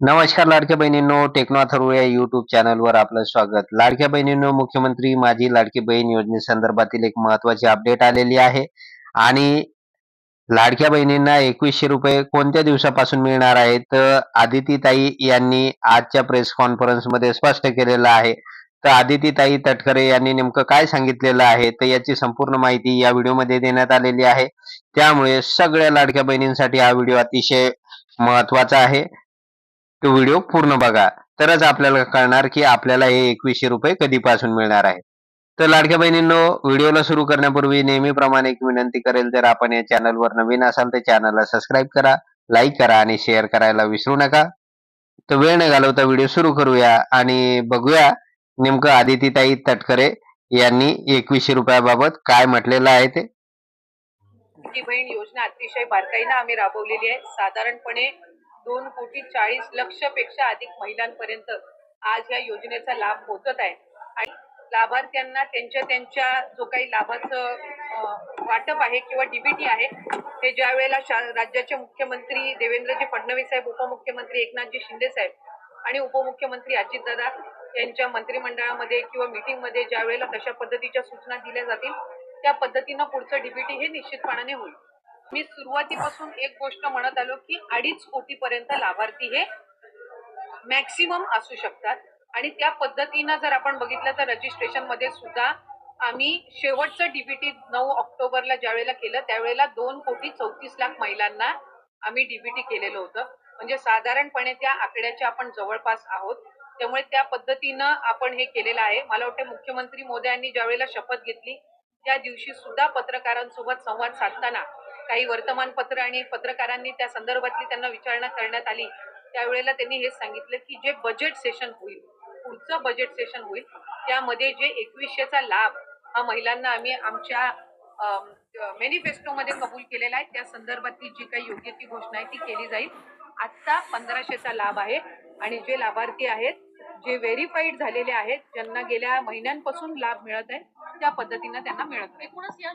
नमस्कार लाडक्या बहिणींनो टेक्नो अथर्व या युट्यूब चॅनलवर आपलं स्वागत. लाडक्या बहिणींनो मुख्यमंत्री माझी लाडकी बहीण योजनेसंदर्भातील एक महत्वाची अपडेट आलेली आहे. आणि लाडक्या बहिणींना एकवीसशे रुपये कोणत्या दिवसापासून मिळणार आहे? तर आदितीताई यांनी आजच्या प्रेस कॉन्फरन्समध्ये स्पष्ट केलेलं आहे. तर आदितीताई तटकरे यांनी नेमकं काय सांगितलेलं आहे? तर याची संपूर्ण माहिती या व्हिडिओमध्ये देण्यात आलेली आहे. त्यामुळे सगळ्या लाडक्या बहिणींसाठी हा व्हिडिओ अतिशय महत्त्वाचा आहे. तो व्हिडिओ पूर्ण बघा. तरच आपल्याला कळणार की आपल्याला हे एकवीसशे रुपये कधीपासून मिळणार आहे. तर लाडक्या बहिणींनो व्हिडिओला सुरू करण्यापूर्वी नेहमीप्रमाणे एक विनंती करेल जर आपण या चॅनलवर नवीन असाल तर चॅनलला सबस्क्राईब करा लाईक करा आणि शेअर करायला विसरू नका. तर वेळ न घालवता व्हिडिओ सुरू करूया आणि बघूया नेमकं आदितीताई तटकरे यांनी एकवीसशे रुपयाबाबत काय म्हटलेलं आहे ते. बहीण योजना अतिशय बारकाईनं आम्ही राबवलेली आहे. साधारणपणे दोन कोटी चाळीस लक्षपेक्षा अधिक महिलांपर्यंत आज या योजनेचा लाभ पोहोचत आहे. आणि लाभार्थ्यांना त्यांच्या त्यांच्या जो काही लाभाचं वाटप आहे किंवा डीबीटी आहे हे ज्या वेळेला राज्याचे मुख्यमंत्री देवेंद्रजी फडणवीस साहेब उपमुख्यमंत्री एकनाथजी शिंदे साहेब आणि उपमुख्यमंत्री अजितदादा यांच्या मंत्रिमंडळामध्ये किंवा मीटिंगमध्ये ज्या वेळेला तशा पद्धतीच्या सूचना दिल्या जातील त्या पद्धतीनं पुढचं डीबीटी हे निश्चितपणाने होईल. मी सुरुवातीपासून एक गोष्ट म्हणत आलो की अडीच कोटीपर्यंत लाभार्थी हे मॅक्सिमम असू शकतात. आणि त्या पद्धतीनं जर आपण बघितलं तर रजिस्ट्रेशनमध्ये सुद्धा आम्ही शेवटचं डीबीटी नऊ ऑक्टोबरला ज्यावेळेला केलं त्यावेळेला दोन कोटी चौतीस लाख महिलांना आम्ही डीबीटी केलेलं होतं. म्हणजे साधारणपणे त्या आकड्याच्या आपण जवळपास आहोत. त्यामुळे त्या पद्धतीनं आपण हे केलेलं आहे. मला वाटतं मुख्यमंत्री मोदयांनी ज्यावेळेला शपथ घेतली त्या दिवशी सुद्धा पत्रकारांसोबत संवाद साधताना काही वर्तमानपत्र आणि पत्रकारांनी त्या संदर्भातली त्यांना विचारणा करण्यात आली. त्यावेळेला त्यांनी हे सांगितलं की जे बजेट सेशन होईल पुढचं बजेट सेशन होईल त्यामध्ये जे एकवीसशेचा लाभ हा महिलांना आम्ही आमच्या मॅनिफेस्टोमध्ये कबूल केलेला आहे. त्या संदर्भातली जी काही योग्य ती घोषणा आहे ती केली जाईल. आत्ता पंधराशेचा लाभ आहे आणि जे लाभार्थी आहेत जे व्हेरीफाईड झालेले आहेत ज्यांना गेल्या महिन्यांपासून लाभ मिळत आहे त्या पद्धतीनं त्यांना मिळत आहे या